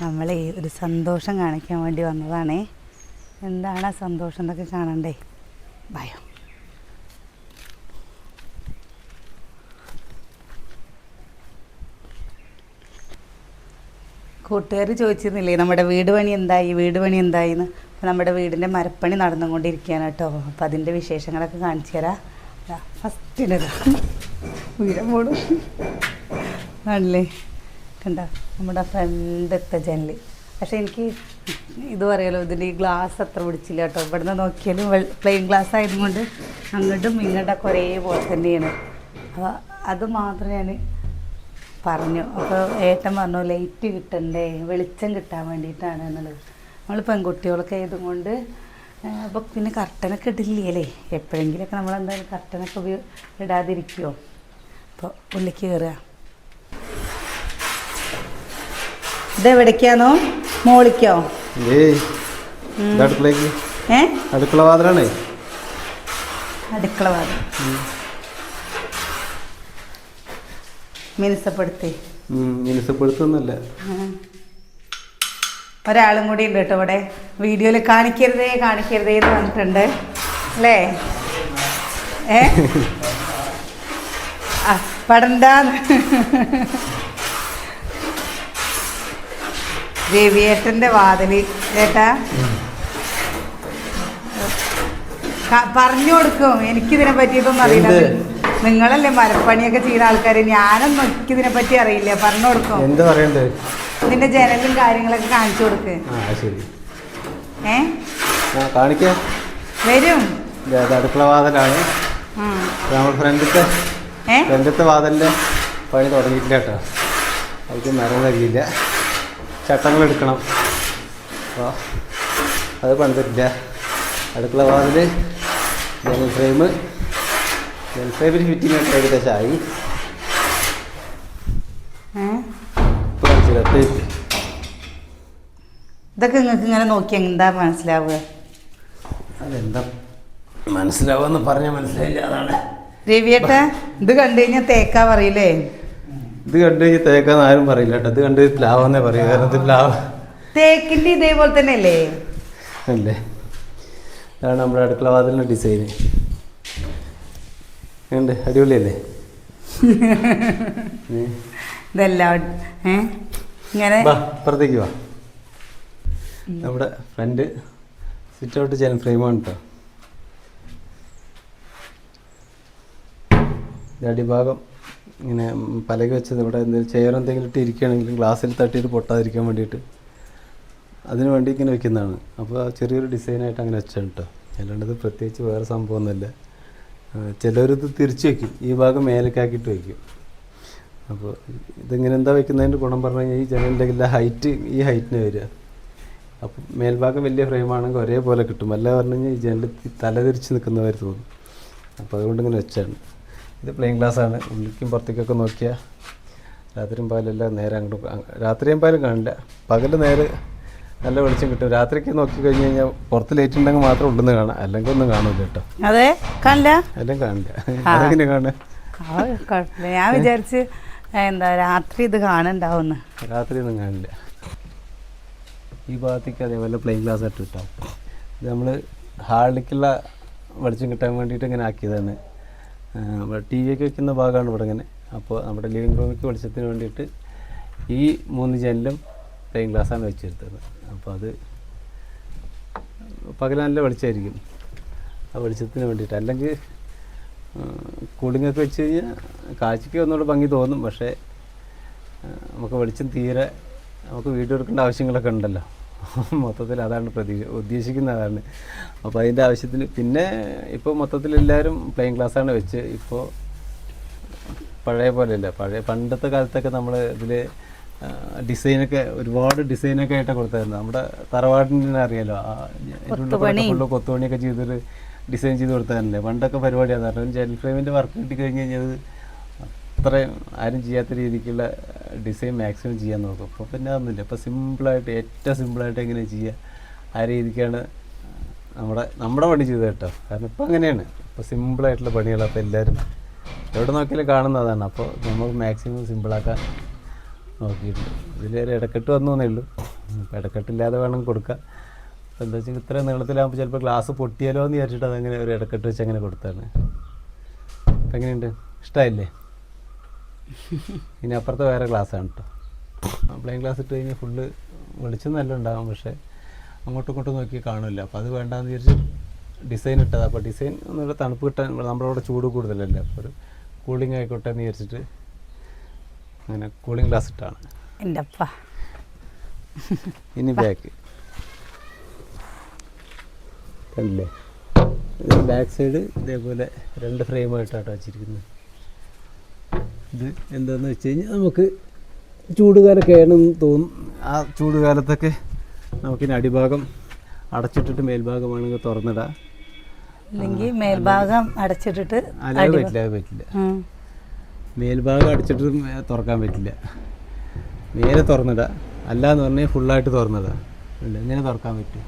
നമ്മളെ ഒരു സന്തോഷം കാണിക്കാൻ വേണ്ടി വന്നതാണേ. എന്താണ് ആ സന്തോഷം എന്നൊക്കെ കാണണ്ടേ? ഭയം കൂട്ടുകാർ ചോദിച്ചിരുന്നില്ലേ നമ്മുടെ വീട് പണി എന്തായി? വീട് പണി എന്തായി എന്ന് അപ്പോൾ നമ്മുടെ വീടിന്റെ മരപ്പണി നടന്നുകൊണ്ടിരിക്കുകയാണ് കേട്ടോ അപ്പോൾ അതിന്റെ വിശേഷങ്ങളൊക്കെ കാണിച്ചു തരാം. ഫസ്റ്റിനത് വീരം പോണു ആണല്ലേ? കണ്ട? നമ്മുടെ ഫ്രണ്ടത്തെ ജനൽ പക്ഷേ എനിക്ക് ഇത് പറയാലോ ഇതിന്റെ ഈ ഗ്ലാസ് അത്ര പിടിച്ചില്ല കേട്ടോ. ഇവിടുന്ന് നോക്കിയാലും പ്ലെയിൻ ഗ്ലാസ് ആയതുകൊണ്ട് അങ്ങോട്ടും ഇങ്ങോട്ടൊക്കെ ഒരേപോലെ തന്നെയാണ്. അപ്പോൾ അത് മാത്രം ഞാൻ പറഞ്ഞു. അപ്പോൾ ഏട്ടൻ പറഞ്ഞു ലൈറ്റ് കിട്ടണ്ടേ? വെളിച്ചം കിട്ടാൻ വേണ്ടിയിട്ടാണ് എന്നുള്ളത്. നമ്മൾ പെൺകുട്ടികളൊക്കെ ആയതുകൊണ്ട് അപ്പോൾ പിന്നെ കർട്ടനൊക്കെ ഇടില്ലേ എപ്പോഴെങ്കിലുമൊക്കെ നമ്മൾ എന്തായാലും കർട്ടനൊക്കെ ഉപയോഗ ഇടാതിരിക്കുമോ അപ്പോൾ ഉള്ളിലേക്ക് കയറുക ഇതെവിടേക്കാണോ? മോളിക്കോ? അടുക്കളേക്ക് ഇത് ഏ? അടുക്കള വാതിലാണേ. അടുക്കള വാതിൽ. മിനുസപ്പെടുത്തി. മിനുസപ്പെടുത്തൊന്നുമല്ല ഒരാളും കൂടി ഉണ്ട് കേട്ടോ ഇവിടെ. വീഡിയോയിൽ കാണിക്കരുതേ കാണിക്കരുതേ എന്ന് പറഞ്ഞിട്ടുണ്ട്. അല്ലേ? ഏ? ആ പടണ്ടാന്ന്. രവിയേട്ടന്റെ വാതിൽ. ചേട്ടാ പറഞ്ഞു കൊടുക്കും. എനിക്കിതിനെ പറ്റിയിട്ടൊന്നും അറിയില്ല. നിങ്ങളല്ലേ മരപ്പണിയൊക്കെ ചെയ്യുന്ന ആൾക്കാർ ഞാനൊന്നും എനിക്കിതിനെ പറ്റി അറിയില്ല. പറഞ്ഞു കൊടുക്കും. എന്താ പറയണ്ടേ? ഇതിന്റെ ജനലും കാര്യങ്ങളൊക്കെ കാണിച്ചു കൊടുക്ക്. ഏ? കാണിക്കാം. വരും. അടുക്കള വാതിലാണ്. നമ്മൾ ഫ്രണ്ടിലത്തെ ഏ? ഫ്രണ്ടിലത്തെ പണി തുടങ്ങിയിട്ടില്ല കേട്ടോ. അതിക്ക് മരം കഴിയില്ല ചട്ടങ്ങൾ എടുക്കണം അപ്പോൾ അത് പണിതിട്ടില്ല അടുക്കള വാതിൽ ജനൽ ഫ്രെയിം. ജനൽ ഫ്രെയിമിൽ ഫിറ്റിംഗ് ഒക്കെ ഏകദേശം ആയി തേപ്പ് ഇതൊക്കെ നിങ്ങൾക്ക് ഇങ്ങനെ നോക്കി എന്താ മനസ്സിലാവുക? അതെന്താ? മനസ്സിലാവുമെന്ന് പറഞ്ഞാൽ മനസ്സിലായില്ല അതാണ്. രവിയേട്ട ഇത് കണ്ടു കഴിഞ്ഞാൽ തേക്കാ പറയില്ലേ? ഇത് കണ്ടു കഴിഞ്ഞാൽ തേക്കാന്ന് ആരും പറയില്ല കേട്ടോ. ഇത് കണ്ട് പ്ലാവെന്നേ പറയൂ. കാരണം ഇത് പ്ലാവ്. തേക്കിന്റെ ഇതേപോലെ തന്നെ അല്ലേ? അല്ലേ അതാണ് നമ്മുടെ അടുക്കള വാതിലിന്റെ ഡിസൈന് ഉണ്ട് അടിപൊളിയല്ലേ. ഇതെല്ലാം ഇങ്ങനെ വാ നമ്മുടെ ഫ്രണ്ട് സിറ്റ് ഔട്ട് ചെയ്യാൻ ഫ്രെയിമാണ് കേട്ടോ അടിഭാഗം. ഇങ്ങനെ പലക വെച്ചത് ഇവിടെ എന്തെങ്കിലും ചെയർ എന്തെങ്കിലും ഇട്ട് ഇരിക്കുകയാണെങ്കിലും ഗ്ലാസ്സിൽ തട്ടിയിട്ട് പൊട്ടാതിരിക്കാൻ വേണ്ടിയിട്ട് അതിന് വേണ്ടി ഇങ്ങനെ വെക്കുന്നതാണ്. അപ്പോൾ ചെറിയൊരു ഡിസൈനായിട്ട് അങ്ങനെ വെച്ചാണ് കേട്ടോ അല്ലാണ്ട് പ്രത്യേകിച്ച് വേറെ സംഭവമൊന്നുമില്ല ചിലരിത് തിരിച്ച് വയ്ക്കും ഈ ഭാഗം മേലേക്കാക്കിയിട്ട് വയ്ക്കും അപ്പോൾ ഇതിങ്ങനെ എന്താ വെക്കുന്നതിന്റെ ഗുണം പറഞ്ഞു കഴിഞ്ഞാൽ ഈ ജനലിന്റെ ഹൈറ്റ് ഈ ഹൈറ്റിന് വരിക. അപ്പോൾ മേൽഭാഗം വലിയ ഫ്രെയിമാണെങ്കിൽ ഒരേപോലെ കിട്ടും. അല്ല പറഞ്ഞു കഴിഞ്ഞാൽ ഈ ജനൽ തലതിരിച്ച് നിൽക്കുന്നവർ തോന്നും. അപ്പോൾ അതുകൊണ്ട് ഇങ്ങനെ വെച്ചാണ് ഇത് പ്ലെയിൻ ഗ്ലാസ് ആണ്. ഉള്ളിക്കും പുറത്തേക്കൊക്കെ നോക്കിയാൽ രാത്രിയും പാലെല്ലാം നേരെ അങ്ങോട്ട് രാത്രിയും പാലും കാണില്ല. പകൽ നേരെ നല്ല വെളിച്ചം കിട്ടും. രാത്രിക്ക് നോക്കി കഴിഞ്ഞ് കഴിഞ്ഞാൽ പുറത്ത് ലൈറ്റ് ഉണ്ടെങ്കിൽ മാത്രം ഉള്ളെന്ന് കാണാം. അല്ലെങ്കിൽ ഒന്നും കാണില്ല കേട്ടോ. അതെ? കാണില്ല? എല്ലാം കാണില്ല. അതെങ്ങനെ കുഴപ്പമില്ല. ഞാൻ വിചാരിച്ച് എന്താ രാത്രി ഇത് കാണണ്ടാവുന്ന രാത്രി ഒന്നും കാണില്ല. ഈ ഭാഗത്തേക്ക് അതേപോലെ പ്ലെയിൻ ഗ്ലാസ് ആയിട്ട് കിട്ടാം ഇത് നമ്മൾ ഹാളിലേക്കുള്ള വെളിച്ചം കിട്ടാൻ വേണ്ടിയിട്ട് ഇങ്ങനെ ആക്കിയതാണ്. ടി വി ഒക്കെ വെക്കുന്ന ഭാഗമാണ് ഇവിടെ ഇങ്ങനെ. അപ്പോൾ നമ്മുടെ ലിവിങ് റൂമിലേക്ക് വെളിച്ചത്തിന് വേണ്ടിയിട്ട് ഈ മൂന്ന് ജനലും പ്ലെയിൻ ഗ്ലാസ്സാണ് വെച്ചെടുത്തത് അപ്പോൾ അത് പകൽ വെളിച്ചമായിരിക്കും. ആ വെളിച്ചത്തിന് വേണ്ടിയിട്ട്. അല്ലെങ്കിൽ കൂളിങ്ങൊക്കെ വെച്ച് കഴിഞ്ഞാൽ കാഴ്ചയ്ക്ക് ഒന്നുകൂടെ ഭംഗി തോന്നും. പക്ഷേ നമുക്ക് വെളിച്ചം തീരെ നമുക്ക് വീഡിയോ എടുക്കേണ്ട ആവശ്യങ്ങളൊക്കെ ഉണ്ടല്ലോ. മൊത്തത്തിൽ അതാണ് പ്രതീക്ഷ ഉദ്ദേശിക്കുന്ന അതാണ് അപ്പോൾ അതിന്റെ ആവശ്യത്തിന് പിന്നെ ഇപ്പോൾ മൊത്തത്തിൽ എല്ലാവരും പ്ലെയിൻ ക്ലാസ്സാണ് വെച്ച് ഇപ്പോൾ പഴയ പോലെയല്ല പഴയ പണ്ടത്തെ കാലത്തൊക്കെ നമ്മൾ ഇതിൽ ഡിസൈനൊക്കെ ഒരുപാട് ഡിസൈനൊക്കെ ആയിട്ടാണ് കൊടുത്തായിരുന്നു. നമ്മുടെ തറവാടിനെ അറിയാലോ. ഫുള്ള് കൊത്തുപണിയൊക്കെ ചെയ്തൊരു ഡിസൈൻ ചെയ്ത് കൊടുത്തായിരുന്നില്ലേ? പണ്ടൊക്കെ പരിപാടിയാണ് കാരണം ജെൽ ഫ്രെയിമിന്റെ വർക്ക് കിട്ടി കഴിഞ്ഞ് കഴിഞ്ഞാൽ അത് അത്രയും ആരും ചെയ്യാത്ത രീതിക്കുള്ള ഡിസൈൻ മാക്സിമം ചെയ്യാൻ നോക്കും. അപ്പോൾ പിന്നെ അതൊന്നുമില്ല. ഇപ്പോൾ സിമ്പിളായിട്ട് ഏറ്റവും സിമ്പിളായിട്ട് എങ്ങനെ ചെയ്യുക ആ രീതിക്കാണ് നമ്മുടെ നമ്മുടെ പണി ചെയ്തത് കേട്ടോ. കാരണം ഇപ്പോൾ അങ്ങനെയാണ്. ഇപ്പോൾ സിമ്പിളായിട്ടുള്ള പണികളാണ് അപ്പോൾ എല്ലാവരും എവിടെ നോക്കിയാലും കാണുന്നതാണ് അപ്പോൾ നമ്മൾ മാക്സിമം സിമ്പിളാക്കാൻ നോക്കിയിട്ടുണ്ട്. ഇതിലൊരു ഇടക്കെട്ട് വന്നു എന്നേ ഉള്ളൂ. അപ്പോൾ ഇടക്കെട്ടില്ലാതെ വേണം കൊടുക്കാം അപ്പോൾ എന്താ വെച്ചാൽ ഇത്ര നീളത്തിലാകുമ്പോൾ ചിലപ്പോൾ ഗ്ലാസ് പൊട്ടിയാലോ എന്ന് വിചാരിച്ചിട്ട് അതങ്ങനെ ഒരു ഇടക്കെട്ട് വെച്ച് അങ്ങനെ കൊടുത്താണ്. അപ്പം എങ്ങനെയുണ്ട്? ഇഷ്ടമായില്ലേ ഇനി അപ്പുറത്ത് വേറെ ഗ്ലാസ്സാണ് കേട്ടോ പ്ലെയിൻ ക്ലാസ് ഇട്ട് കഴിഞ്ഞാൽ ഫുള്ള് വെളിച്ചം നല്ല ഉണ്ടാകും പക്ഷേ അങ്ങോട്ടും ഇങ്ങോട്ടും നോക്കി കാണില്ല. അപ്പോൾ അത് വേണ്ടാന്ന് വിചാരിച്ച് ഡിസൈൻ ഇട്ടത്. അപ്പോൾ ഡിസൈൻ ഒന്നുകൂടെ തണുപ്പ് കിട്ടാൻ നമ്മുടെ അവിടെ ചൂട് കൂടുതലല്ലേ? അപ്പോൾ ഒരു കൂളിംഗ് ആയിക്കോട്ടെ എന്ന് വിചാരിച്ചിട്ട് അങ്ങനെ കൂളിംഗ് ഗ്ലാസ് ഇട്ടാണ്. എന്റെ അപ്പ ഇനി ബാക്ക് കണ്ടില്ലേ? ബാക്ക് സൈഡ് ഇതേപോലെ രണ്ട് ഫ്രെയിമായിട്ടാണ് വെച്ചിരിക്കുന്നത്. ഇത് എന്താണെന്ന് വെച്ച് കഴിഞ്ഞാൽ നമുക്ക് ചൂടുകാലൊക്കെയാണെന്ന് തോന്നും. ആ ചൂടുകാലത്തൊക്കെ നമുക്കിനി അടിഭാഗം അടച്ചിട്ടിട്ട് മേൽഭാഗം വേണമെങ്കിൽ തുറന്നിടാം. അല്ലെങ്കിൽ മേൽഭാഗം അടച്ചിട്ടിട്ട് അല്ലാതെ പറ്റില്ല അത് പറ്റില്ല. മേൽഭാഗം അടിച്ചിട്ട് തുറക്കാൻ പറ്റില്ല. നേരെ തുറന്നിടാം. അല്ലാന്ന് പറഞ്ഞാൽ ഫുള്ളായിട്ട് തുറന്നിടാം. ഇല്ല ഇങ്ങനെ തുറക്കാൻ പറ്റും.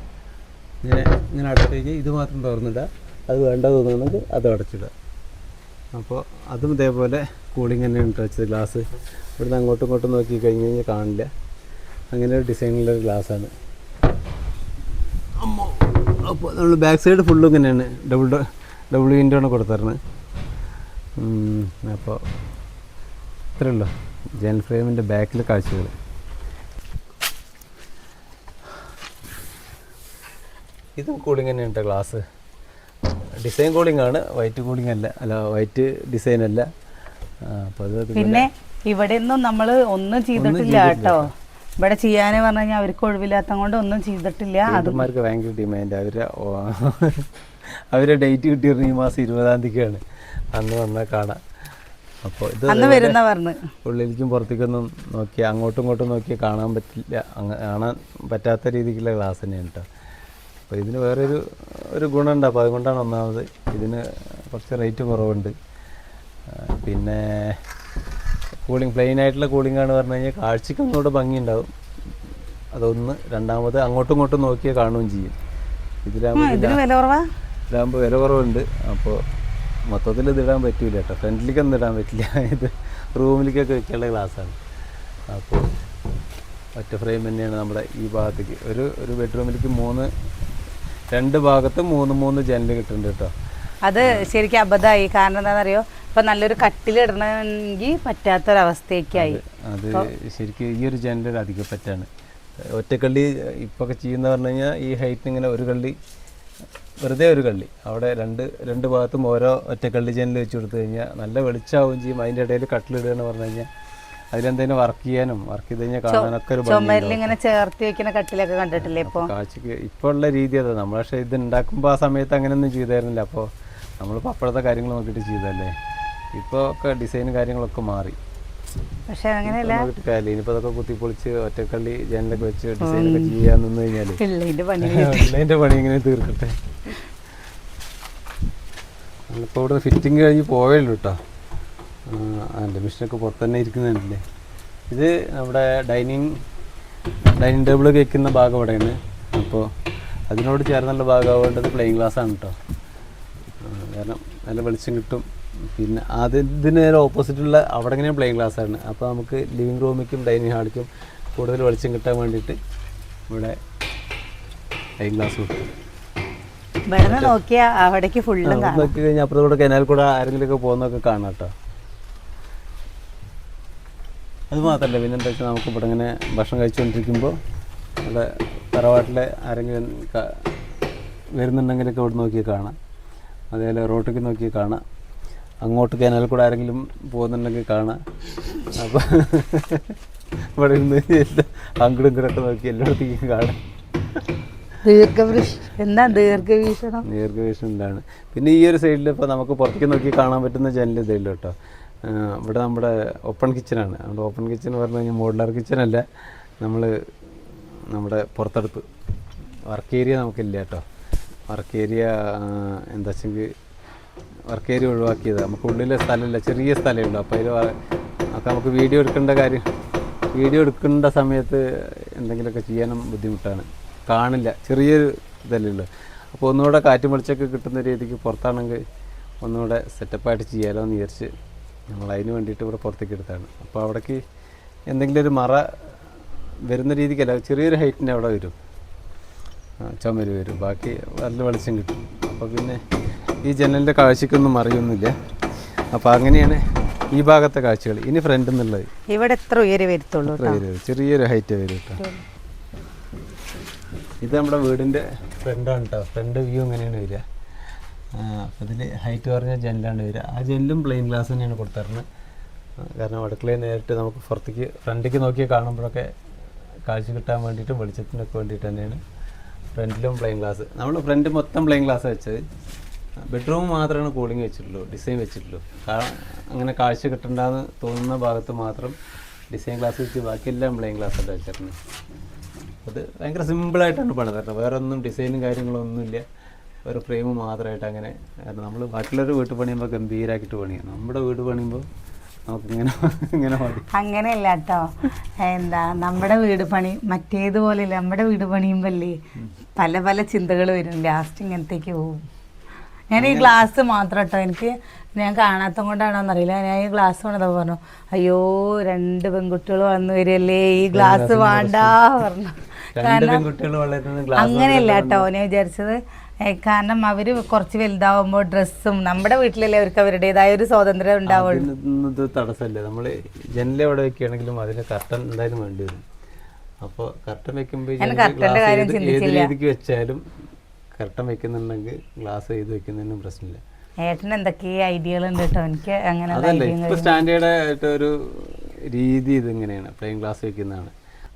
ഇങ്ങനെ ഇങ്ങനെ അടച്ചു കഴിഞ്ഞാൽ ഇത് മാത്രം തുറന്നിടാം. അത് വേണ്ട തോന്നുന്നത് അത് അടച്ചിടുക അപ്പോൾ അതും ഇതേപോലെ കൂളിംഗ് തന്നെയാണ് ഉണ്ട്. വെച്ചത് ഗ്ലാസ് ഇവിടുന്ന് അങ്ങോട്ടും ഇങ്ങോട്ടും നോക്കി കഴിഞ്ഞ് കഴിഞ്ഞാൽ കാണില്ല. അങ്ങനെ ഒരു ഡിസൈനുള്ള ഒരു ഗ്ലാസ്സാണ് അപ്പോൾ നമ്മൾ ബാക്ക് സൈഡ് ഫുള്ളും ഇങ്ങനെയാണ്. ഡബിൾ ഡബിൾ വിൻഡോ ആണ് കൊടുത്തിരുന്നത് അപ്പോൾ ഇത്രയേ ഉള്ളൂ. ജെൻ ഫ്രെയിമിന്റെ ബാക്കിൽ കാഴ്ചകൾ ഇതും കൂളിംഗ് തന്നെയാണ് ഗ്ലാസ് ഡിസൈൻ കൂളിംഗ് ആണ്. വൈറ്റ് കൂളിംഗ് അല്ല. അല്ല വൈറ്റ് ഡിസൈൻ അല്ല. അപ്പോൾ അത് പിന്നെ ഇവിടെ ഒന്നും നമ്മൾ ഒന്നും ചെയ്തിട്ടില്ല കേട്ടോ. ഇവിടെ ചെയ്യാന് പറഞ്ഞു കഴിഞ്ഞാൽ അവർക്ക് ഒഴിവില്ലാത്ത കൊണ്ട് ഒന്നും ചെയ്തിട്ടില്ല. അതുമാർക്ക് ഭയങ്കര ഡിമാൻഡ് അവരെ അവരെ ഡേറ്റ് കിട്ടിയിരുന്നു ഈ മാസം ഇരുപതാം തീയതിക്കാണ്. അന്ന് വന്നാൽ കാണാം. അപ്പോൾ ഇത് അന്ന് വരുന്ന പറഞ്ഞ്. ഉള്ളിലേക്കും പുറത്തേക്കൊന്നും നോക്കി അങ്ങോട്ടും ഇങ്ങോട്ടും നോക്കി കാണാൻ പറ്റില്ല. കാണാൻ പറ്റാത്ത രീതിക്കുള്ള ഗ്ലാസ് തന്നെയാണ് കേട്ടോ അപ്പോൾ ഇതിന് വേറൊരു ഒരു ഗുണമുണ്ട്. അപ്പോൾ അതുകൊണ്ടാണ് ഒന്നാമത് ഇതിന് കുറച്ച് റേറ്റ് കുറവുണ്ട്. പിന്നെ കൂളിംഗ് പ്ലെയിൻ ആയിട്ടുള്ള കൂളിംഗ് ആണ് പറഞ്ഞു കഴിഞ്ഞാൽ കാഴ്ചയ്ക്ക് ഒന്നുകൂടെ ഭംഗിയുണ്ടാവും. അതൊന്ന് രണ്ടാമത് അങ്ങോട്ടും ഇങ്ങോട്ടും നോക്കിയാൽ കാണുകയും ചെയ്യും. ഇതിലാകുമ്പോൾ ഇതിലാകുമ്പോൾ വില കുറവുണ്ട്. അപ്പോൾ മൊത്തത്തിൽ ഇത് ഇടാൻ പറ്റില്ല കേട്ടോ. ഫ്രണ്ടിലേക്കൊന്നും ഇടാൻ പറ്റില്ല. ഇത് റൂമിലേക്കൊക്കെ വെക്കാനുള്ള ഗ്ലാസ്സാണ്. അപ്പോൾ ഒറ്റ ഫ്രെയിം തന്നെയാണ് നമ്മുടെ ഈ ഭാഗത്തേക്ക്. ഒരു ഒരു ബെഡ്റൂമിലേക്ക് മൂന്ന് രണ്ട് ഭാഗത്ത് മൂന്ന് മൂന്ന് ജനൽ കിട്ടുന്നുണ്ട് കേട്ടോ. അത് ശരിക്കും അബദ്ധമായി കാരണം എന്താണെന്നറിയോ? ഇപ്പൊ നല്ലൊരു കട്ടിലിടണമെങ്കിൽ പറ്റാത്തൊരവസ്ഥയൊക്കെയായി. അത് ശരിക്കും ഈ ഒരു ജനൽ അധികം പറ്റാണ് ഒറ്റക്കള്ളി ഇപ്പൊ ചെയ്യുന്ന പറഞ്ഞു കഴിഞ്ഞാൽ ഈ ഹൈറ്റ് ഇങ്ങനെ ഒരു കള്ളി വെറുതെ ഒരു കള്ളി. അവിടെ രണ്ട് രണ്ട് ഭാഗത്തും ഓരോ ഒറ്റക്കള്ളി ജനൽ വെച്ച് കൊടുത്തു കഴിഞ്ഞാൽ നല്ല വെളിച്ചാവുകയും ചെയ്യും. അതിന്റെ ഇടയിൽ കട്ടിലിടുക എന്ന് പറഞ്ഞു കഴിഞ്ഞാൽ അതിലെന്തെങ്കിലും വർക്ക് ചെയ്യാനും വർക്ക് ചെയ്ത് കഴിഞ്ഞാൽ കാണാനൊക്കെ ഒരു ചുമരിൽ ഇങ്ങനെ ചേർത്ത് വെക്കുന്ന കട്ടിലൊക്കെ കണ്ടിട്ടില്ലേ ഇപ്പോൾ കാഴ്ചക്ക് ഇപ്പോൾ ഉള്ള രീതി അതാ. നമ്മൾ പക്ഷേ ഇത് ഉണ്ടാക്കുമ്പോൾ ആ സമയത്ത് അങ്ങനെയൊന്നും ചെയ്തായിരുന്നില്ല. അപ്പോൾ നമ്മളിപ്പോൾ അപ്പോഴത്തെ കാര്യങ്ങൾ നോക്കിയിട്ട് ചെയ്തല്ലേ ഇപ്പോൾ ഒക്കെ ഡിസൈനും കാര്യങ്ങളൊക്കെ മാറി. പക്ഷെ അങ്ങനെയല്ല. ഇനിയിപ്പോ അതൊക്കെ കുത്തിപ്പൊളിച്ച് ഒറ്റക്കള്ളി ജനലൊക്കെ വെച്ച് ഡിസൈനൊക്കെ ചെയ്യാൻ നിന്ന് കഴിഞ്ഞാൽ പിള്ളേന്റെ പണി ഇങ്ങനെ തീർക്കട്ടെ. നമ്മളിപ്പോൾ ഇവിടെ ഫിറ്റിംഗ് കഴിഞ്ഞ് പോയുള്ളൂ കേട്ടോ അതിന്റെ മിഷനൊക്കെ പുറത്ത് തന്നെ ഇരിക്കുന്നുണ്ടല്ലേ ഇത് നമ്മുടെ ഡൈനിങ് ഡൈനിങ് ടേബിൾ കേൾക്കുന്ന ഭാഗം ഇവിടെയാണ് അപ്പോൾ അതിനോട് ചേർന്നുള്ള ഭാഗമാവേണ്ടത് പ്ലെയിൻ ഗ്ലാസ് ആണ് കേട്ടോ കാരണം നല്ല വെളിച്ചം കിട്ടും. പിന്നെ അത് ഇതിന് നേരെ ഓപ്പോസിറ്റുള്ള അവിടെ ഇങ്ങനെ പ്ലെയിൻ ഗ്ലാസ് ആണ് അപ്പോൾ നമുക്ക് ലിവിങ് റൂമിലേക്കും ഡൈനിങ് ഹാളിലേക്കും കൂടുതൽ വെളിച്ചം കിട്ടാൻ വേണ്ടിയിട്ട് ഇവിടെ പ്ലെയിൻ ഗ്ലാസ് കിട്ടും നോക്കിയാൽ നോക്കിയാ അവിടേക്ക് ഫുള്ള് നോക്കി കഴിഞ്ഞാൽ അപ്പുറത്തോടെ കനാൽ കൂടെ ആരെങ്കിലുമൊക്കെ പോകുന്നതൊക്കെ കാണാം കേട്ടോ. അത് മാത്രമല്ല പിന്നെ എന്താ വെച്ചാൽ നമുക്ക് ഇവിടെ ഇങ്ങനെ ഭക്ഷണം കഴിച്ചുകൊണ്ടിരിക്കുമ്പോൾ നമ്മുടെ തറവാട്ടിലെ ആരെങ്കിലും വരുന്നുണ്ടെങ്കിലൊക്കെ ഇവിടെ നോക്കി കാണാം. അതേപോലെ റോട്ടിലേക്ക് നോക്കി കാണാം. അങ്ങോട്ട് കനാൽ കൂടെ ആരെങ്കിലും പോകുന്നുണ്ടെങ്കിൽ കാണാം. അപ്പോൾ ഇവിടെ ഇരുന്ന് എല്ലാ അങ്ങോട്ടും ഇങ്ങോട്ടൊക്കെ നോക്കി എല്ലായിടത്തേക്കും കാണാം. എന്താ ദീർഘവീക്ഷണം? ദീർഘവീക്ഷണം എന്താണ്? പിന്നെ ഈ ഒരു സൈഡിൽ ഇപ്പോൾ നമുക്ക് പുറത്തേക്ക് നോക്കി കാണാൻ പറ്റുന്ന ജനൽ ഇതല്ലോ കേട്ടോ. ഇവിടെ നമ്മുടെ ഓപ്പൺ കിച്ചനാണ് നമ്മുടെ ഓപ്പൺ കിച്ചൻ പറഞ്ഞു കഴിഞ്ഞാൽ മോഡുലാർ കിച്ചൻ അല്ല. നമ്മൾ നമ്മുടെ പുറത്തെടുപ്പ്. വർക്ക് ഏരിയ നമുക്കില്ല കേട്ടോ. വർക്ക് ഏരിയ എന്താ വെച്ചെങ്കിൽ വർക്ക് ഏരിയ ഒഴിവാക്കിയത്. നമുക്ക് ഉള്ളിലെ സ്ഥലമില്ല. ചെറിയ സ്ഥലമേ ഉള്ളൂ. അപ്പോൾ അതിൽ ഒക്കെ നമുക്ക് വീഡിയോ എടുക്കേണ്ട കാര്യം വീഡിയോ എടുക്കേണ്ട സമയത്ത് എന്തെങ്കിലുമൊക്കെ ചെയ്യാനും ബുദ്ധിമുട്ടാണ്. കാണില്ല. ചെറിയൊരു ഇതല്ലേ ഉള്ളൂ. അപ്പോൾ ഒന്നുകൂടെ കാറ്റും വെളിച്ചൊക്കെ കിട്ടുന്ന രീതിക്ക് പുറത്താണെങ്കിൽ ഒന്നുകൂടെ സെറ്റപ്പായിട്ട് ചെയ്യാലോ എന്ന് വിചാരിച്ച് നമ്മൾ അതിന് വേണ്ടിയിട്ട് ഇവിടെ പുറത്തേക്ക് എടുത്താണ്. അപ്പോൾ അവിടേക്ക് എന്തെങ്കിലും ഒരു മറ വരുന്ന രീതിക്കല്ല ചെറിയൊരു ഹൈറ്റിന്റെ അവിടെ വരും. ചുമര് വരും. ബാക്കി നല്ല വെളിച്ചം കിട്ടും. അപ്പോൾ പിന്നെ ഈ ജനലിന്റെ കാഴ്ചക്കൊന്നും മറിയൊന്നുമില്ല. അപ്പോൾ അങ്ങനെയാണ് ഈ ഭാഗത്തെ കാഴ്ചകൾ. ഇനി ഫ്രണ്ട് എന്നുള്ളത്. ഇവിടെ എത്ര ഉയരം വരുത്തുള്ളൂ ചെറിയൊരു ഹൈറ്റ് വരും കേട്ടോ. ഇത് നമ്മുടെ വീടിന്റെ ഫ്രണ്ടാണ് കേട്ടോ ഫ്രണ്ട് വ്യൂ ഇങ്ങനെയാണ് വരിക. അപ്പോൾ ഇതിൽ ഹൈറ്റ് പറഞ്ഞ ജനലാണ് വരിക. ആ ജെല്ലും പ്ലെയിൻ ഗ്ലാസ് തന്നെയാണ് കൊടുത്തിരുന്നത് കാരണം അടുക്കളയിൽ നേരിട്ട് നമുക്ക് പുറത്തേക്ക് ഫ്രണ്ടിലേക്ക് നോക്കി കാണുമ്പോഴൊക്കെ കാഴ്ച കിട്ടാൻ വേണ്ടിയിട്ട് വെളിച്ചത്തിനൊക്കെ വേണ്ടിയിട്ട് തന്നെയാണ് ഫ്രണ്ടിലും പ്ലെയിൻ ഗ്ലാസ് നമ്മൾ ഫ്രണ്ട് മൊത്തം പ്ലെയിൻ ഗ്ലാസ് വെച്ചത്. ബെഡ്റൂം മാത്രമാണ് കൂളിംഗ് വെച്ചിട്ടുള്ളൂ ഡിസൈൻ വെച്ചിട്ടുള്ളൂ. കാരണം അങ്ങനെ കാഴ്ച കിട്ടണ്ടെന്ന് തോന്നുന്ന ഭാഗത്ത് മാത്രം ഡിസൈൻ ഗ്ലാസ് വെച്ച് ബാക്കിയെല്ലാം പ്ലെയിൻ ഗ്ലാസ് അല്ല വെച്ചിരുന്നത്. അത് ഭയങ്കര സിമ്പിളായിട്ടാണ് പണിതരുന്നത്. വേറെ ഒന്നും ഡിസൈനും കാര്യങ്ങളും ഒന്നുമില്ല. ഒരു ഫ്രെയിം മാത്രമായിട്ട് അങ്ങനെ. കാരണം നമ്മൾ ബാക്കിയുള്ളവർ വീട്ട് പണിയുമ്പോൾ ഗംഭീരമാക്കിയിട്ട് പണിയും. നമ്മുടെ വീട് പണിയുമ്പോൾ അങ്ങനെയല്ല കേട്ടോ എന്താ നമ്മുടെ വീട് പണി മറ്റേതുപോലെ നമ്മുടെ വീട് പണിയുമ്പല്ലേ പല പല ചിന്തകൾ വരും. ലാസ്റ്റ് ഇങ്ങനത്തേക്ക് പോകും. ഞാൻ ഈ ഗ്ലാസ് മാത്രം കേട്ടോ എനിക്ക് ഞാൻ കാണാത്ത കൊണ്ടാണോന്ന് അറിയില്ല ഞാൻ ഈ ഗ്ലാസ് കൊണ്ടതാ പറഞ്ഞു. അയ്യോ രണ്ട് പെൺകുട്ടികൾ വന്നു വരികയല്ലേ? ഈ ഗ്ലാസ് വേണ്ട പറഞ്ഞു. ഗ്ലാസ് അങ്ങനെയല്ല കേട്ടോ ഞാൻ വിചാരിച്ചത് കാരണം അവർ കുറച്ച് വലുതാവുമ്പോൾ ഡ്രസ്സും നമ്മുടെ വീട്ടിലല്ലേ അവർക്ക് അവരുടേതായ ഒരു സ്വാതന്ത്ര്യം ഉണ്ടാവുള്ളൂ. തടസ്സമല്ലേ ഇത് തടസ്സമില്ല. നമ്മൾ അവിടെ വെക്കുകയാണെങ്കിലും അതിന് കർട്ടൻ എന്തായാലും വേണ്ടി വരും. അപ്പോൾ കർട്ടൻ വെക്കുമ്പോൾ ഏത്. രീതിക്ക് വെച്ചാലും കർട്ടൻ വെക്കുന്നുണ്ടെങ്കിൽ ഗ്ലാസ് ചെയ്ത് വെക്കുന്നതിനും പ്രശ്നമില്ല. ഏട്ടന് എന്തൊക്കെ ഐഡിയകൾ ഉണ്ട് കേട്ടോ എനിക്ക് അങ്ങനെ സ്റ്റാൻഡേർഡ് ആയിട്ട് ഒരു രീതി ഇതിങ്ങനെയാണ്. പ്ലെയിൻ ഗ്ലാസ് വെക്കുന്നതാണ്.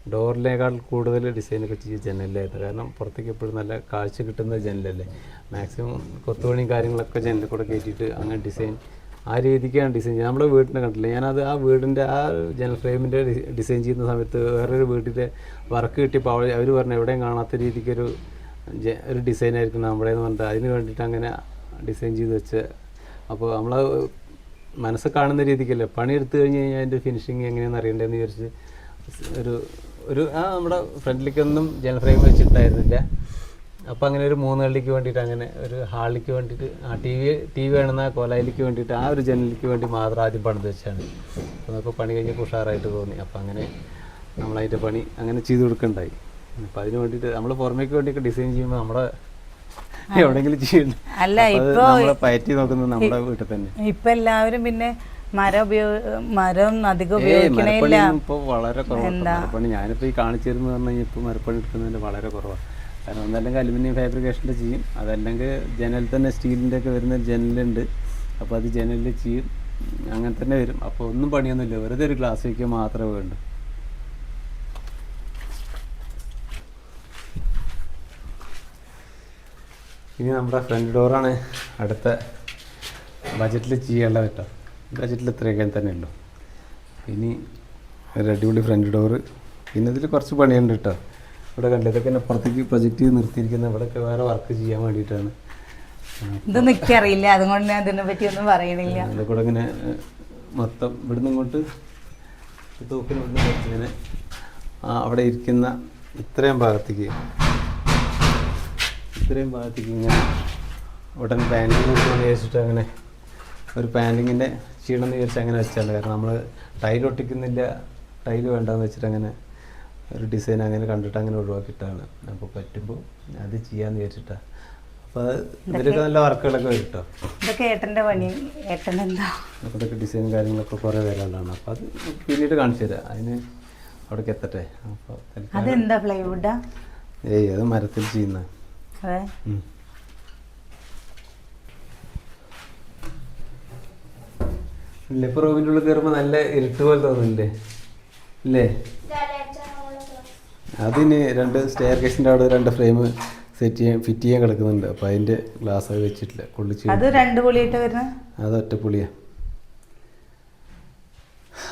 ഡോറിനേക്കാൾ കൂടുതൽ ഡിസൈനൊക്കെ ചെയ്ത് ജനലിലായിട്ട് കാരണം പുറത്തേക്ക് എപ്പോഴും നല്ല കാഴ്ച കിട്ടുന്ന ജനലല്ലേ? മാക്സിമം കൊത്തുപണിയും കാര്യങ്ങളൊക്കെ ജനലിൽ കൂടെ കയറ്റിയിട്ട് അങ്ങനെ ഡിസൈൻ ആ രീതിക്കാണ് ഡിസൈൻ ചെയ്യുന്നത്. നമ്മുടെ വീടിന്റെ കണ്ടില്ല ഞാനത് ആ വീടിന്റെ ആ ജനൽ ഫ്രെയിമിന്റെ ഡിസൈൻ ചെയ്യുന്ന സമയത്ത് വേറൊരു വീട്ടിലെ വർക്ക് കിട്ടിയപ്പോൾ അവർ അവർ പറഞ്ഞു എവിടെയും കാണാത്ത രീതിക്കൊരു ഒരു ഡിസൈൻ ആയിരിക്കും നമ്മുടെ എന്ന് പറഞ്ഞിട്ട് അതിന് വേണ്ടിയിട്ട് അങ്ങനെ ഡിസൈൻ ചെയ്ത് വെച്ച് അപ്പോൾ നമ്മൾ മനസ്സ് കാണുന്ന രീതിക്കല്ലേ? പണി എടുത്തു കഴിഞ്ഞ് കഴിഞ്ഞാൽ അതിന്റെ ഫിനിഷിങ് എങ്ങനെയാണെന്ന് അറിയണ്ടേന്ന് വിചാരിച്ച് ഒരു ഒരു ആ നമ്മുടെ ഫ്രണ്ടിലേക്കൊന്നും ജനൽ ഫ്രെയിം വെച്ചിട്ടുണ്ടായിരുന്നില്ല. അപ്പോൾ അങ്ങനെ ഒരു മൂന്ന് കള്ളിക്ക് വേണ്ടിയിട്ട് അങ്ങനെ ഒരു ഹാളിലേക്ക് വേണ്ടിയിട്ട് ആ ടി വി ടി വി വേണമെന്ന കോലായിലേക്ക് വേണ്ടിയിട്ട് ആ ഒരു ജനലിക്ക് വേണ്ടി മാത്രം ആദ്യം പണിത് വെച്ചാണ്. അപ്പോൾ നമുക്ക് പണി കഴിഞ്ഞ് ഉഷാറായിട്ട് തോന്നി. അപ്പോൾ അങ്ങനെ നമ്മളതിന്റെ പണി അങ്ങനെ ചെയ്ത് കൊടുക്കണ്ടായി. അപ്പം അതിന് വേണ്ടിയിട്ട് നമ്മൾ പുറമേക്ക് വേണ്ടിയൊക്കെ ഡിസൈൻ ചെയ്യുമ്പോൾ നമ്മുടെ എവിടെയെങ്കിലും ചെയ്യണ്ട. അല്ല ഇപ്പോൾ പയറ്റി നോക്കുന്നത് നമ്മുടെ വീട്ടിൽ തന്നെ. ഇപ്പം എല്ലാവരും പിന്നെ മരം ഉപയോഗ മരം അധികം ഏയ് ഉപയോഗിക്കണില്ല മരപ്പണിയൊന്നും ഇപ്പോൾ വളരെ കുറവാണ് മരപ്പണി ഞാനിപ്പോൾ ഈ കാണിച്ചു തരുന്നു പറഞ്ഞു കഴിഞ്ഞാൽ ഇപ്പോൾ മരപ്പണി എടുക്കുന്നതിന് വളരെ കുറവാണ് കാരണം ഒന്നല്ലെങ്കിൽ അലുമിനിയം ഫാബ്രിക്കേഷന്റെ ചെയ്യും. അതല്ലെങ്കിൽ ജനൽ തന്നെ സ്റ്റീലിന്റെ ഒക്കെ വരുന്ന ജനലുണ്ട്. അപ്പോൾ അത് ജനലിൽ ചെയ്യും. അങ്ങനെ തന്നെ വരും. അപ്പോൾ ഒന്നും പണിയൊന്നുമില്ല. വെറുതെ ഒരു ഗ്ലാസ് വയ്ക്കുക മാത്രമേ വേണ്ടൂ. ഇനി നമ്മുടെ ഫ്രണ്ട് ഡോറാണ് അടുത്ത ബജറ്റിൽ ചെയ്യാനുള്ളത് കേട്ടോ. ബജറ്റിൽ ഇത്രയൊക്കെ തന്നെ ഉണ്ടോ ഇനി ഒരു അടിപൊളി ഫ്രണ്ട് ഡോറ് പിന്നെ ഇതിൽ കുറച്ച് പണിയുണ്ട് കേട്ടോ ഇവിടെ കണ്ടില്ല ഇതൊക്കെ എന്നെ പുറത്തേക്ക് പ്രൊജക്റ്റ് ചെയ്ത് നിർത്തിയിരിക്കുന്ന. ഇവിടെയൊക്കെ വേറെ വർക്ക് ചെയ്യാൻ വേണ്ടിയിട്ടാണ്. ഇതൊന്നും എനിക്കറിയില്ല അതുകൊണ്ട് ഞാൻ ഇതിനെ പറ്റി ഒന്നും പറയണില്ല. അതിന്റെ കൂടെ ഇങ്ങനെ മൊത്തം ഇവിടുന്ന് ഇങ്ങോട്ട് തൂക്കിന് ഇവിടുന്ന് ഇങ്ങനെ അവിടെ ഇരിക്കുന്ന ഇത്രയും ഭാഗത്തേക്ക്. ഇത്രയും ഭാഗത്തേക്ക് ഇങ്ങനെ ഉടൻ പാന്റിങ് കൊടുക്കണമെന്ന് വിചാരിച്ചിട്ട് അങ്ങനെ ഒരു പാന്റിങ്ങിന്റെ ചെയ്യണമെന്ന് വിചാരിച്ച് അങ്ങനെ വെച്ചാണ് കാരണം നമ്മൾ ടൈൽ ഒട്ടിക്കുന്നില്ല. ടൈൽ വേണ്ടെന്ന് വെച്ചിട്ട് അങ്ങനെ ഒരു ഡിസൈൻ അങ്ങനെ കണ്ടിട്ട് അങ്ങനെ ഒഴിവാക്കിയിട്ടാണ്. അപ്പോൾ പറ്റുമ്പോൾ അത് ചെയ്യാമെന്ന് വിചാരിച്ചിട്ടാണ് അപ്പോൾ ഇതിലൊക്കെ നല്ല വർക്കുകളൊക്കെ വരും കേട്ടോ ഇതൊക്കെ ഏട്ടന്റെ പണി. ഏട്ടൻ എന്താ? ഡിസൈനും കാര്യങ്ങളൊക്കെ കുറേ വരാനുള്ളതാണ്. അപ്പോൾ അത് പിന്നീട് കാണിച്ചു തരാം. അതിന് അവിടേക്ക് എത്തട്ടെ? അപ്പോൾ അതെന്താ പ്ലൈവുഡാ ഏയ് അത് മരത്തിൽ ചെയ്യുന്ന അതെ ഇപ്പോൾ റൂമിന്റെ ഉള്ളിൽ കയറുമ്പോൾ നല്ല ഇരുട്ട് പോലെ തോന്നുന്നില്ലേ ഇല്ലേ? അതിന് രണ്ട് സ്റ്റെയർ കേസിന്റെ അവിടെ രണ്ട് ഫ്രെയിം സെറ്റ് ചെയ്യാൻ ഫിറ്റ് ചെയ്യാൻ കിടക്കുന്നുണ്ട്. അപ്പോൾ അതിന്റെ ഗ്ലാസ് അത് വെച്ചിട്ടില്ല. കൊള്ളിച്ച് അത് രണ്ട് പുളിയിട്ട് വരുന്നത് അത് ഒറ്റപ്പുളിയാ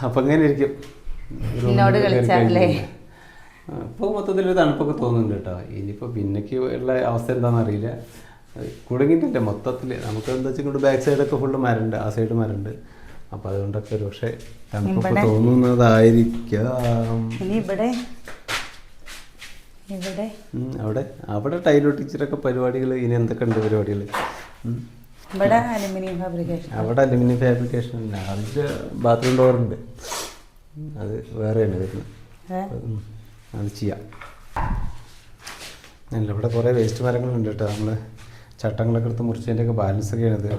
അപ്പൊ അങ്ങനെ ഇരിക്കും. എന്നോട്? ഇപ്പോൾ മൊത്തത്തിൽ ഒരു തണുപ്പൊക്കെ തോന്നുന്നുണ്ട് കേട്ടോ. ഇനിയിപ്പോൾ പിന്നേക്ക് ഉള്ള അവസ്ഥ എന്താണെന്ന് അറിയില്ല. കുടുങ്ങിയിട്ടില്ല മൊത്തത്തിൽ നമുക്ക് എന്താ വെച്ചാൽ ഇങ്ങോട്ട് ബാക്ക് സൈഡൊക്കെ ഫുള്ള് മരണ്ട്. ആ സൈഡ് മരണ്ട്. അപ്പോൾ അതുകൊണ്ടൊക്കെ ഒരു പക്ഷേ തോന്നുന്നതായിരിക്കാം. ഇനി ഇവിടെ ഇവിടെ അവിടെ അവിടെ ടൈലൊട്ടിച്ചിട്ടൊക്കെ പരിപാടികൾ ഇനി എന്തൊക്കെ ഉണ്ട് പരിപാടികൾ ഇവിടെ അലുമിനിയം ഫാബ്രിക്കേഷൻ. അവിടെ അലുമിനിയം ഫാബ്രിക്കേഷൻ അതിൽ ബാത്റൂം ഉണ്ട്. അത് വേറെയാണ് വരുന്നത്? അത് ചെയ്യാം. അല്ല ഇവിടെ കുറേ വേസ്റ്റ് മരങ്ങളുണ്ട് കേട്ടോ. നമ്മൾ ചട്ടങ്ങളൊക്കെ എടുത്ത് മുറിച്ചതിന്റെയൊക്കെ ബാലൻസ് ഒക്കെ ആണിത്.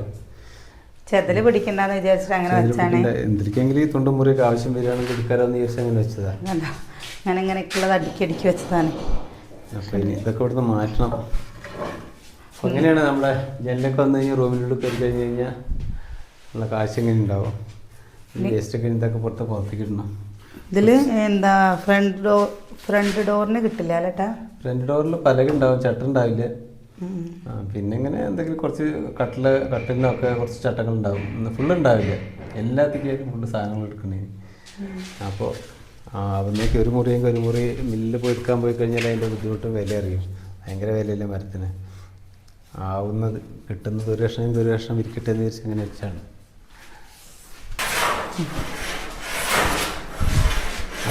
ചെതൽ പിടിക്കണ്ടെന്ന് വിചാരിച്ചിട്ട് അങ്ങനെ വെച്ചാണ്. എന്തിരിക്കെങ്കിലും ഈ തുണ്ടും മുറിയൊക്കെ ആവശ്യം വരികയാണെങ്കിൽ എടുക്കാനാന്ന് വിചാരിച്ച് അങ്ങനെ വെച്ചതാ. ഞാൻ ഇങ്ങനെയൊക്കെയുള്ളത് അടുക്കി അടുക്കി വെച്ചതാണ്. അപ്പൊ ഇനി ഇതൊക്കെ ഇവിടുന്ന് മാറ്റണം. അപ്പൊ എങ്ങനെയാണ് നമ്മുടെ ജനലൊക്കെ വന്നു കഴിഞ്ഞാൽ റൂമിലൂടെ കയറി കഴിഞ്ഞ് കഴിഞ്ഞാൽ ഉള്ള കാശ് എങ്ങനെ ഉണ്ടാവും? വേസ്റ്റ് ഒക്കെ ഇതൊക്കെ പുറത്ത് പുറത്തേക്ക് ഇടണം ഇതിൽ എന്താ ഫ്രണ്ട് ഡോർ ഫ്രണ്ട് ഡോറിന് കിട്ടില്ല അല്ലേട്ടാ ഫ്രണ്ട് ഡോറിൽ പലക ഉണ്ടാവും ചട്ടം ഉണ്ടാവില്ല പിന്നെ ഇങ്ങനെ എന്തെങ്കിലും കുറച്ച് കട്ടിൽ കട്ടിലിനൊക്കെ കുറച്ച് ചട്ടങ്ങൾ ഉണ്ടാവും ഫുള്ള് ഉണ്ടാവില്ല എല്ലാത്തിലേക്കും ഫുള്ള് സാധനങ്ങൾ എടുക്കണേ. അപ്പോൾ അവിടേക്ക് ഒരു മുറിയെങ്കിൽ ഒരു മുറി മില്ലിൽ പോയി എടുക്കാൻ പോയി കഴിഞ്ഞാൽ അതിന്റെ ബുദ്ധിമുട്ടും വില അറിയും ഭയങ്കര വിലയല്ലേ മരത്തിന്. ആവുന്നത് കിട്ടുന്നത് ഒരു ലക്ഷം ഒരു ലക്ഷം ഇരിക്കട്ടെ എന്ന് വിചാരിച്ച് ഇങ്ങനെ വെച്ചാണ്.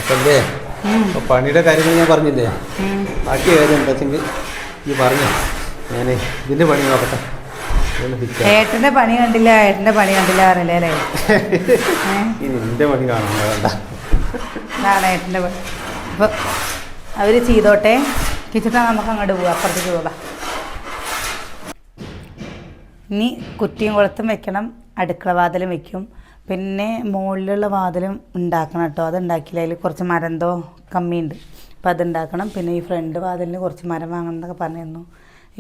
അപ്പല്ലേ അപ്പോൾ പണിയുടെ കാര്യങ്ങൾ ഞാൻ പറഞ്ഞില്ലേ? ബാക്കി കാര്യം എന്താ വെച്ചെങ്കിൽ ഈ പറഞ്ഞു. ഞാൻ ഇതിന്റെ പണി നോക്കട്ടെ. ഏട്ടന്റെ പണി കണ്ടില്ല ഏട്ടന്റെ പണി കണ്ടില്ല അറിയില്ലേ അല്ലേ? പണി ഏട്ടന്റെ പണി. അപ്പൊ അവർ ചെയ്തോട്ടെ. കിച്ചിട്ടാ നമുക്ക് അങ്ങോട്ട് പോവാം അപ്പുറത്തേക്ക് പോവാ ഇനി കുറ്റിയും കുളത്തും വെക്കണം അടുക്കള വാതിലും വെക്കും. പിന്നെ മുകളിലുള്ള വാതിലും ഉണ്ടാക്കണം കേട്ടോ. അത് ഉണ്ടാക്കിയില്ല അതിൽ കുറച്ച് മരന്തോ കമ്മിയുണ്ട്. അപ്പോൾ അത് ഉണ്ടാക്കണം. പിന്നെ ഈ ഫ്രണ്ട് വാതിലിന് കുറച്ച് മരം വാങ്ങണം എന്നൊക്കെ പറഞ്ഞിരുന്നു.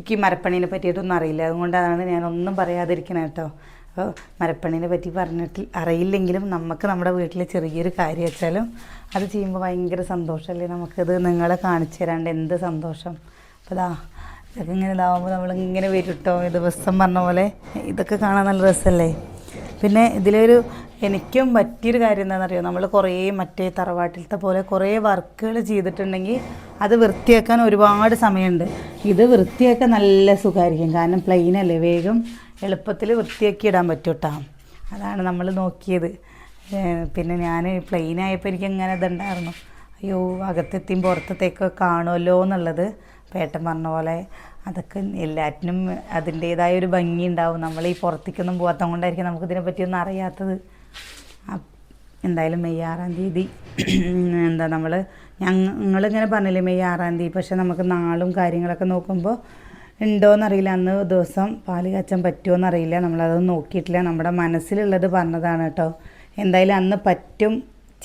എനിക്ക് മരപ്പണീനെ പറ്റിയിട്ടൊന്നും അറിയില്ല. അതുകൊണ്ടാണ് ഞാൻ ഒന്നും പറയാതിരിക്കണേ കേട്ടോ. അപ്പോൾ മരപ്പണീനെ പറ്റി പറഞ്ഞിട്ട് അറിയില്ലെങ്കിലും നമുക്ക് നമ്മുടെ വീട്ടിലെ ചെറിയൊരു കാര്യം വെച്ചാലും അത് ചെയ്യുമ്പോൾ ഭയങ്കര സന്തോഷമല്ലേ നമുക്കത് നിങ്ങളെ കാണിച്ചു തരാണ്ട് എന്ത് സന്തോഷം. അപ്പോൾ ഇതാ ഇതൊക്കെ ഇങ്ങനെ ഇതാവുമ്പോൾ നമ്മളിങ്ങനെ വരും കേട്ടോ. ദിവസം പറഞ്ഞ പോലെ ഇതൊക്കെ കാണാൻ നല്ല രസമല്ലേ? പിന്നെ ഇതിലൊരു എനിക്കും പറ്റിയൊരു കാര്യം എന്താണെന്നറിയോ? നമ്മൾ കുറേ മറ്റേ തറവാട്ടിലത്തെ പോലെ കുറേ വർക്കുകൾ ചെയ്തിട്ടുണ്ടെങ്കിൽ അത് വൃത്തിയാക്കാൻ ഒരുപാട് സമയമുണ്ട്. ഇത് വൃത്തിയാക്കാൻ നല്ല സുഖമായിരിക്കും. കാരണം പ്ലെയിൻ അല്ലേ? വേഗം എളുപ്പത്തിൽ വൃത്തിയാക്കി ഇടാൻ പറ്റും കേട്ടോ അതാണ് നമ്മൾ നോക്കിയത്. പിന്നെ ഞാൻ പ്ലെയിൻ ആയപ്പോൾ എനിക്ക് അങ്ങനെ ഇതുണ്ടായിരുന്നു? അയ്യോ അകത്തെത്തിയും പുറത്തത്തേക്ക് കാണുമല്ലോ എന്നുള്ളത് പേട്ടൻ പറഞ്ഞ പോലെ അതൊക്കെ എല്ലാറ്റിനും അതിന്റേതായ ഒരു ഭംഗി ഉണ്ടാവും. നമ്മൾ ഈ പുറത്തേക്കൊന്നും പോകാത്തത് കൊണ്ടായിരിക്കും നമുക്കിതിനെ പറ്റിയൊന്നും അറിയാത്തത്. എന്തായാലും മെയ് ആറാം തീയതി. എന്താ നമ്മൾ ഞങ്ങളിങ്ങനെ പറഞ്ഞില്ലേ മെയ് ആറാം തീയതി പക്ഷെ നമുക്ക് നാളും കാര്യങ്ങളൊക്കെ നോക്കുമ്പോൾ ഉണ്ടോയെന്നറിയില്ല അന്ന് ദിവസം പാൽ കാച്ചാൻ പറ്റുമോയെന്നറിയില്ല നമ്മളത് നോക്കിയിട്ടില്ല. നമ്മുടെ മനസ്സിലുള്ളത് പറഞ്ഞതാണ് കേട്ടോ. എന്തായാലും അന്ന് പറ്റും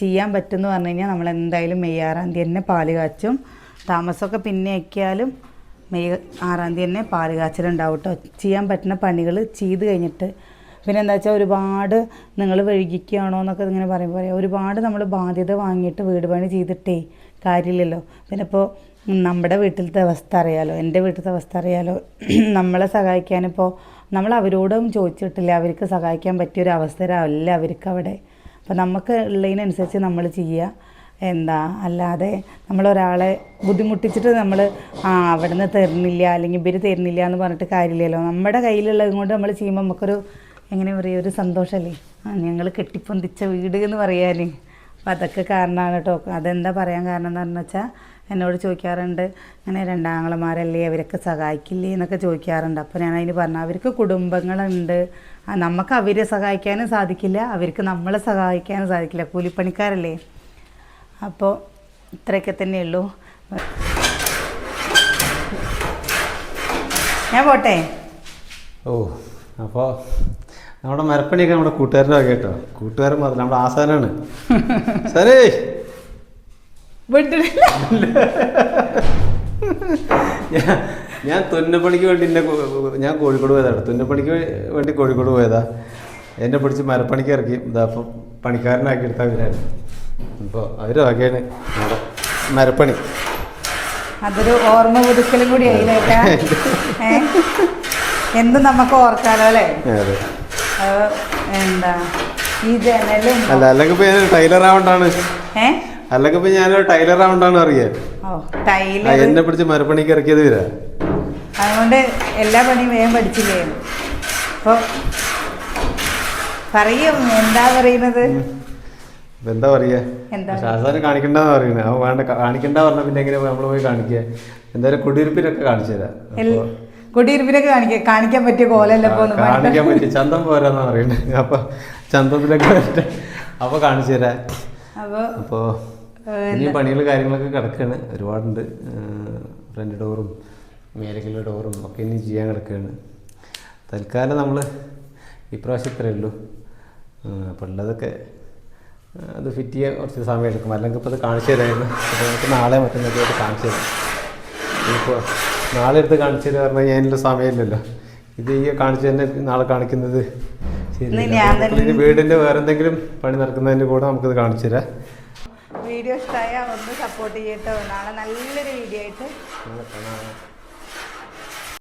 ചെയ്യാൻ പറ്റും എന്ന് പറഞ്ഞു കഴിഞ്ഞാൽ നമ്മൾ എന്തായാലും മെയ് ആറാം തീയതി തന്നെ പാൽ കാച്ചും. താമസമൊക്കെ പിന്നെ ആക്കിയാലും മെയ് ആറാം തീയതി തന്നെ പാൽ കാച്ചലുണ്ടാവും കേട്ടോ. ചെയ്യാൻ പറ്റുന്ന പണികൾ ചെയ്ത് കഴിഞ്ഞിട്ട് പിന്നെ എന്താ വെച്ചാൽ ഒരുപാട് നിങ്ങൾ വൈകിക്കുകയാണോ എന്നൊക്കെ ഇങ്ങനെ പറയുമ്പോൾ പറയാം ഒരുപാട് നമ്മൾ ബാധ്യത വാങ്ങിയിട്ട് വീട് പണി ചെയ്തിട്ടേ കാര്യമില്ലല്ലോ. പിന്നെ ഇപ്പോൾ നമ്മുടെ വീട്ടിലത്തെ അവസ്ഥ അറിയാലോ എന്റെ വീട്ടിലത്തെ അവസ്ഥ അറിയാലോ നമ്മളെ സഹായിക്കാനിപ്പോൾ നമ്മൾ അവരോടും ചോദിച്ചിട്ടില്ല അവർക്ക് സഹായിക്കാൻ പറ്റിയൊരു അവസരമല്ല അവർക്ക് അവിടെ അപ്പോൾ നമുക്ക് ഉള്ളതിനനുസരിച്ച് നമ്മൾ ചെയ്യുക എന്താ? അല്ലാതെ നമ്മളൊരാളെ ബുദ്ധിമുട്ടിച്ചിട്ട് നമ്മൾ ആ അവിടെ നിന്ന് തരുന്നില്ല അല്ലെങ്കിൽ ഇവർ തരുന്നില്ല എന്ന് പറഞ്ഞിട്ട് കാര്യമില്ലല്ലോ. നമ്മുടെ കയ്യിലുള്ളത് കൊണ്ട് നമ്മൾ ചെയ്യുമ്പോൾ നമുക്കൊരു എങ്ങനെ പറയുക ഒരു സന്തോഷമല്ലേ ഞങ്ങൾ കെട്ടിപ്പൊന്തിച്ച വീട് എന്ന് പറയാൻ അപ്പം അതൊക്കെ കാരണമാണ് കേട്ടോ അതെന്താ പറയാൻ കാരണം പറഞ്ഞു വെച്ചാൽ എന്നോട് ചോദിക്കാറുണ്ട് അങ്ങനെ രണ്ടാങ്ങളമാരല്ലേ? അവരൊക്കെ സഹായിക്കില്ലേ? എന്നൊക്കെ ചോദിക്കാറുണ്ട്. അപ്പോൾ ഞാൻ അതിന് പറഞ്ഞു അവർക്ക് കുടുംബങ്ങളുണ്ട്. നമുക്ക് അവരെ സഹായിക്കാനും സാധിക്കില്ല. അവർക്ക് നമ്മളെ സഹായിക്കാനും സാധിക്കില്ല. കൂലിപ്പണിക്കാരല്ലേ? അപ്പോൾ ഇത്രയൊക്കെ തന്നെയുള്ളൂ ഞാൻ പോട്ടെ? ഓ അപ്പോൾ നമ്മുടെ മരപ്പണിയൊക്കെ നമ്മുടെ കൂട്ടുകാരുടെ വക കേട്ടോ. കൂട്ടുകാരൻ മാത്രം നമ്മുടെ ആസാനാണ് സാറേ ഞാൻ തുന്നപ്പണിക്ക് വേണ്ടി എന്നെ ഞാൻ കോഴിക്കോട് പോയതാണ്. തുന്നപ്പണിക്ക് വേണ്ടി കോഴിക്കോട് പോയതാ. എന്നെ പിടിച്ച് മരപ്പണിക്ക് ഇറക്കി. ഇതാ അപ്പം പണിക്കാരനാക്കി എടുത്ത അവരാണ്. അപ്പോൾ അവരൊക്കെയാണ് നമ്മുടെ മരപ്പണി. അതൊരു ഓർമ്മ പുതുക്കലും കൂടി ആയില്ലേട്ടാ എന്തും നമുക്ക് ഓർക്കാലോ അല്ലേ? അത്. എന്താ? ഈ ജനലും അല്ല അല്ലെങ്കിൽ ഞാൻ ടൈലർ ആവണ്ടാണ്. ഏ? അല്ലെങ്കിൽ ഇപ്പൊ ഞാനൊരു ടൈലർ ആവണ്ടാണ് അറിയാൻ ടൈലർ? എന്നെ പിടിച്ച് മരപ്പണിക്ക് ഇറക്കിയത് വരാ അതുകൊണ്ട് എല്ലാ പണിയും വേഗം പഠിച്ചില്ലേ? അപ്പോൾ പറയും എന്താ പറയുന്നത്? എന്താ പറയാ? ഷാസാന് കാണിക്കണ്ടെന്ന് പറയുന്നത് അവൻ വേണ്ട കാണിക്കണ്ട പറഞ്ഞ പിന്നെ എങ്ങനെ നമ്മൾ പോയി കാണിക്കുക എന്തായാലും കുടിയിരുപ്പിനൊക്കെ കാണിച്ചു തരാം അപ്പൊ കുടിയിരുപ്പിനൊക്കെ കാണിക്കാൻ കാണിക്കാൻ പറ്റിയ കോലല്ല ഇപ്പൊ കാണിക്കാൻ പറ്റിയ ചന്തം പോരാന്നാ പറയുന്നത് അപ്പൊ ചന്തത്തിലൊക്കെ അപ്പൊ കാണിച്ചു തരാം. അപ്പോ ഇനി പണികൾ കാര്യങ്ങളൊക്കെ കിടക്കാണ്. ഒരുപാടുണ്ട്. ഫ്രണ്ട് ഡോറും മേലേക്കുള്ള ഡോറും ഒക്കെ ഇനി ചെയ്യാൻ കിടക്കുകയാണ് തൽക്കാലം നമ്മൾ ഇപ്രാവശ്യം ഇത്രയേ ഉള്ളൂ. അപ്പോൾ ഉള്ളതൊക്കെ അത് ഫിറ്റ് ചെയ്യാൻ കുറച്ച് സമയം എടുക്കും അല്ലെങ്കിൽ ഇപ്പോൾ അത് കാണിച്ചു തരായിരുന്നു. അപ്പോൾ നമുക്ക് നാളെ മറ്റന്നൊക്കെ കാണിച്ചു തരാം. ഇപ്പോൾ നാളെ എടുത്ത് കാണിച്ചു തരാ പറഞ്ഞാൽ ഞാനില്ല സമയമില്ലല്ലോ. ഇത് ഈ കാണിച്ചു തന്നെ നാളെ കാണിക്കുന്നത് ശരി വീടിന്റെ വേറെ എന്തെങ്കിലും പണി നടക്കുന്നതിന്റെ കൂടെ നമുക്കിത് കാണിച്ചു തരാം. വീഡിയോ ഇഷ്ടമായ ഒന്ന് സപ്പോർട്ട് ചെയ്യട്ടോ. നാളെ നല്ലൊരു വീഡിയോ ആയിട്ട്